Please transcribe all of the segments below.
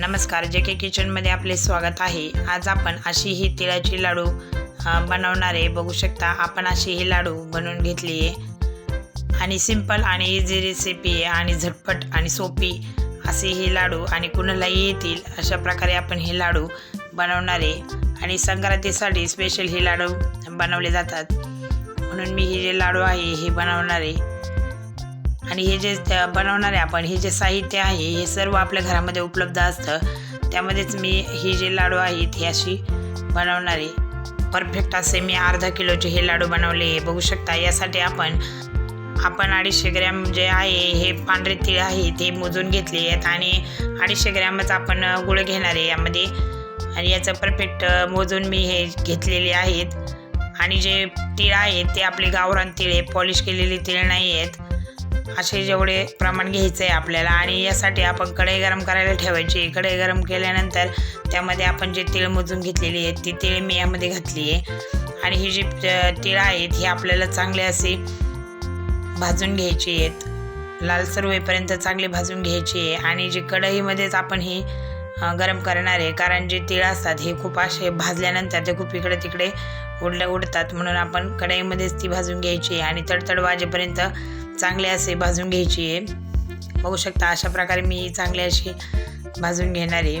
नमस्कार जे के किचनमध्ये आपले स्वागत आहे. आज आपण अशी ही तिळाची लाडू बनवणारे बघू शकता आपण अशी ही लाडू बनवून घेतली आहे. आणि सिंपल आणि इझी रेसिपी आहे आणि झटपट आणि सोपी असे ही लाडू आणि कुणालाही येतील अशा प्रकारे आपण हे लाडू बनवणार आहे. आणि संक्रांतीसाठी स्पेशल हे लाडू बनवले जातात. म्हणून मी हे जे लाडू आहे हे बनवणार आहे. आणि हे जे बनवणारे आपण हे जे साहित्य आहे हे सर्व आपल्या घरामध्ये उपलब्ध असतं. त्यामध्येच मी ही जे लाडू आहेत हे अशी बनवणारे. परफेक्ट असे मी अर्धा किलोचे हे लाडू बनवले. बघू शकता यासाठी आपण आपण अडीचशे ग्रॅम जे आहे हे पांढरे तीळ आहे ते मोजून घेतले आहेत. आणि अडीचशे ग्रॅमच आपण गुळ घेणार आहे यामध्ये. आणि याचं परफेक्ट मोजून मी हे घेतलेले आहेत. आणि जे तीळ आहेत ते आपले गावरान तीळ आहे पॉलिश केलेले तीळ नाही आहेत. असे जेवढे प्रमाण घ्यायचं आहे आपल्याला आणि यासाठी आपण कढई गरम करायला ठेवायची. कढई गरम केल्यानंतर त्यामध्ये आपण जे तीळ मोजून घेतलेली आहेत ती तीळ मी यामध्ये घातली आहे. आणि ही जी तीळ आहेत ही आपल्याला चांगले असे भाजून घ्यायची आहेत. लालसर होईपर्यंत चांगली भाजून घ्यायची आहे. आणि जी कढईमध्येच आपण ही गरम करणार आहे कारण जे तीळ असतात हे खूप असे भाजल्यानंतर ते खूप इकडे तिकडे उडल्या उडतात म्हणून आपण कढईमध्येच ती भाजून घ्यायची आहे. आणि तडतड वाजेपर्यंत चांगले असे भाजून घ्यायची आहे. बघू शकता अशा प्रकारे मी चांगली अशी भाजून घेणार आहे.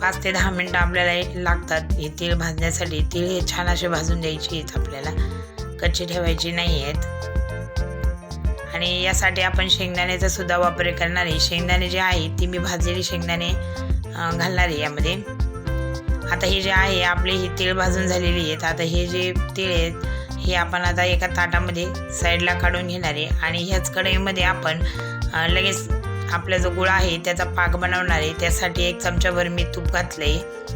पाच ते दहा मिनटं आपल्याला लागतात. हे तीळ भाजण्यासाठी तीळ हे छान असे भाजून द्यायचे आहेत आपल्याला. कच्चे ठेवायचे नाही आहेत. आणि यासाठी आपण शेंगदाण्याचा सुद्धा वापर करणार आहे. शेंगदाणे जे आहे ती मी भाजलेली शेंगदाणे घालणार आहे यामध्ये. आता हे जे आहे आपले ही तीळ भाजून झालेली आहेत. आता हे जे तीळ आहेत हे आपण आता एका ताटामध्ये साईडला काढून घेणार आहे. आणि ह्याच कढईमध्ये आपण लगेच आपला जो गुळ आहे त्याचा पाक बनवणार आहे. त्यासाठी एक चमचाभर मी तूप घातलं आहे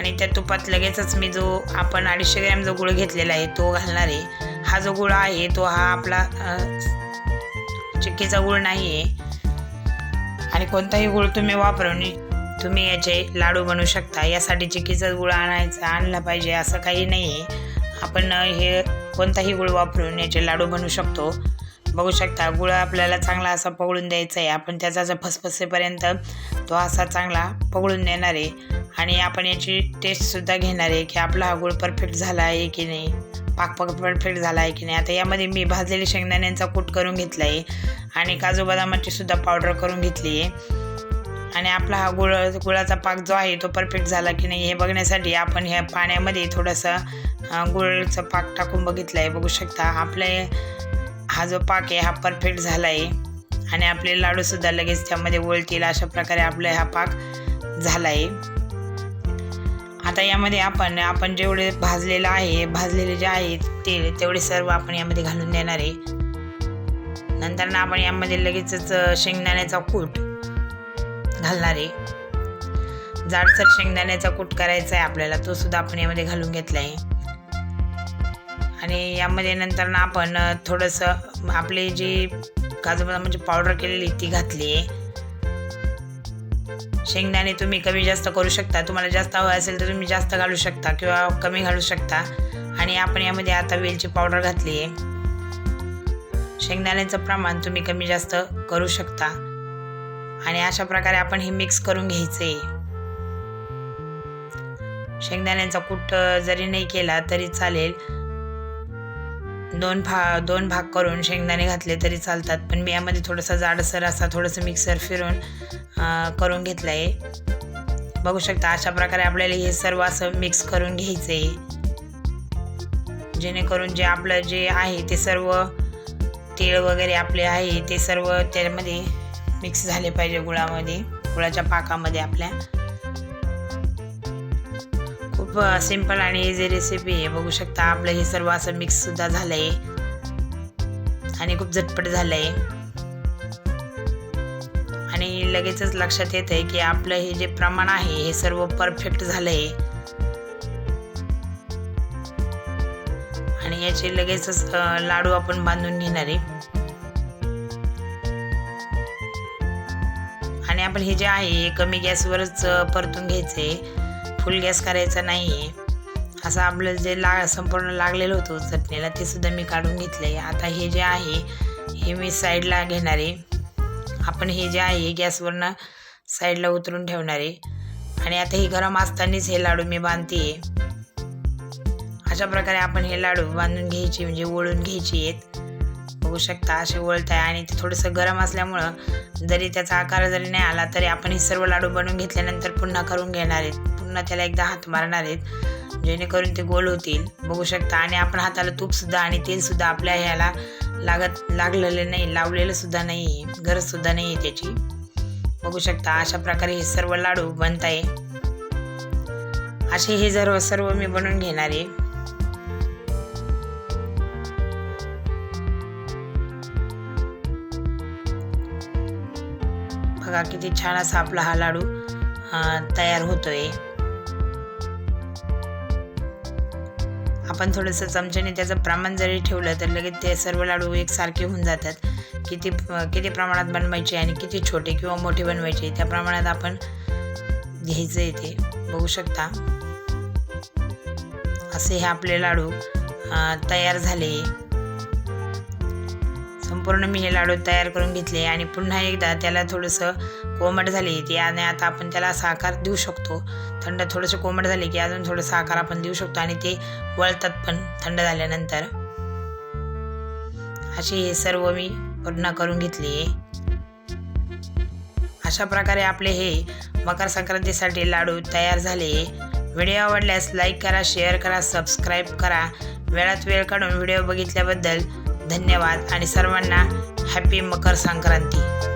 आणि त्या तुपात लगेचच मी जो आपण अडीचशे ग्रॅम जो गुळ घेतलेला आहे तो घालणार आहे. हा जो गुळ आहे तो हा आपला चिक्कीचा गुळ नाही आहे आणि कोणताही गुळ तुम्ही वापरून तुम्ही याचे लाडू बनवू शकता. यासाठी चिक्कीचा गुळ आणायचा आणला पाहिजे असं काही नाही आहे आपण हे कोणताही गुळ वापरून याचे लाडू बनवू शकतो. बघू शकता गुळ आपल्याला चांगला असा पगळून द्यायचा आहे आपण त्याचा जो फसफसेपर्यंत तो असा चांगला पगळून देणार आहे. आणि आपण याची टेस्टसुद्धा घेणार आहे की आपला हा गुळ परफेक्ट झाला आहे की नाही. पाकपक परफेक्ट झाला आहे की नाही. आता यामध्ये मी भाजलेले शेंगदाण्यांचा कूट करून घेतला आहे आणि काजू बदामाची सुद्धा पावडर करून घेतली आहे आणि आपला हा गुळ गुळाचा पाक जो आहे तो परफेक्ट झाला की नाही हे बघण्यासाठी आपण ह्या पाण्यामध्ये थोडंसं गुळचं गुळाचं पाक टाकून बघितलं आहे बघू शकता आपले हा जो पाक आहे हा परफेक्ट झाला आहे आणि आपले लाडूसुद्धा लगेच त्यामध्ये वळतील अशा प्रकारे आपला हा पाक झाला आहे आता यामध्ये आपण आपण जेवढे भाजलेलं आहे भाजलेले जे आहे तेल तेवढे सर्व आपण यामध्ये घालून देणार आहे. नंतर ना आपण यामध्ये लगेचच शेंगदाण्याचा कूट घालणार आहे. जाडसर शेंगदाण्याचा कूट करायचा आहे आपल्याला तो सुद्धा आपण यामध्ये घालून घेतला आहे आणि यामध्ये नंतर ना आपण थोडंसं आपले जे काजू म्हणजे पावडर केलेली ती घातली आहे. शेंगदाणे तुम्ही कमी जास्त करू शकता तुम्हाला जास्त हवं असेल तर तुम्ही जास्त घालू शकता किंवा कमी घालू शकता. आणि आपण यामध्ये आता वेलची पावडर घातली आहे. शेंगदाण्याचं प्रमाण तुम्ही कमी जास्त करू शकता. आणि अशा प्रकारे आपण हे मिक्स करून घ्यायचे. शेंगदाण्याचा कूट जरी नाही केला तरी चालेल. दोन भा दोन भाग करून शेंगदाणे घातले तरी चालतात. पण मी यामध्ये थोडंसं जाडसर असा थोडंसं मिक्सर फिरून करून घेतलं आहे बघू शकता अशा प्रकारे आपल्याला हे सर्व असं मिक्स करून घ्यायचं. आहे जेणेकरून जे आपलं जे आहे ते सर्व तेळ वगैरे आपले आहे ते सर्व त्यामध्ये मिक्स झाले पाहिजे गुळामध्ये गुळाच्या पाकामध्ये आपल्या. खूप सिंपल आणि इझी रेसिपी आहे. बघू शकता आपलं हे सर्व असं मिक्ससुद्धा झालं आहे आणि खूप झटपट झालं आहे आणि लगेचच लक्षात येत आहे की आपलं हे जे प्रमाण आहे हे सर्व परफेक्ट झालं आहे आणि याचे लगेचच लाडू आपण बांधून घेणार आहे. आणि आपण हे जे आहे हे कमी गॅसवरच परतून घ्यायचं. आहे फुल गॅस करायचा नाही आहे असं आपलं जे ला संपूर्ण लागलेलं होतं चटणीला ते सुद्धा मी काढून घेतलं. आहे आता हे जे आहे हे मी साईडला घेणार. आहे आपण हे जे आहे हे गॅसवरनं साईडला उतरून ठेवणार. आहे आणि आता हे गरम असतानाच हे लाडू मी बांधते. अशा प्रकारे आपण हे लाडू बांधून घ्यायचे म्हणजे ओळून घ्यायचे आहेत. बघू शकता असे वळत आहे आणि ते थोडंसं गरम असल्यामुळं जरी त्याचा आकार जरी नाही आला तरी आपण हे सर्व लाडू बनवून घेतल्यानंतर पुन्हा करून घेणार आहेत. पुन्हा त्याला एकदा हात मारणार आहेत जेणेकरून ते गोल होतील. बघू शकता आणि आपण हाताला तूपसुद्धा आणि तेलसुद्धा आपल्या ह्याला लागत लागलेलं नाही लावलेलंसुद्धा नाही आहे गरजसुद्धा नाही आहे त्याची. बघू शकता अशा प्रकारे हे सर्व लाडू बनत आहे असे हे सर्व सर्व मी बनवून घेणार आहे. बघा किती छान असा आपला हा लाडू तयार होतोय. आपण थोडंसं चमच्याने त्याचं प्रमाण जरी ठेवलं तर लगेच ते सर्व लाडू एकसारखे होऊन जातात. किती किती प्रमाणात बनवायचे आणि किती छोटे किंवा मोठे बनवायचे त्या प्रमाणात आपण घ्यायचं येते बघू शकता. असे हे आपले लाडू तयार झाले. संपूर्ण मी हे लाडू तयार करून घेतले आणि पुन्हा एकदा त्याला थोडंसं कोमट झाले ती आणि आता आपण त्याला साखर देऊ शकतो. थंड थोडंसं कोमट झाले की अजून थोडं साखर आपण देऊ शकतो आणि ते वळतात पण थंड झाल्यानंतर. असे हे सर्व मी पूर्ण करून घेतले. अशा प्रकारे आपले हे मकर संक्रांतीसाठी लाडू तयार झाले. व्हिडिओ आवडल्यास लाईक करा शेअर करा सबस्क्राईब करा. वेळात वेळ काढून व्हिडिओ बघितल्याबद्दल धन्यवाद आणि सर्वांना हॅपी मकर संक्रांती.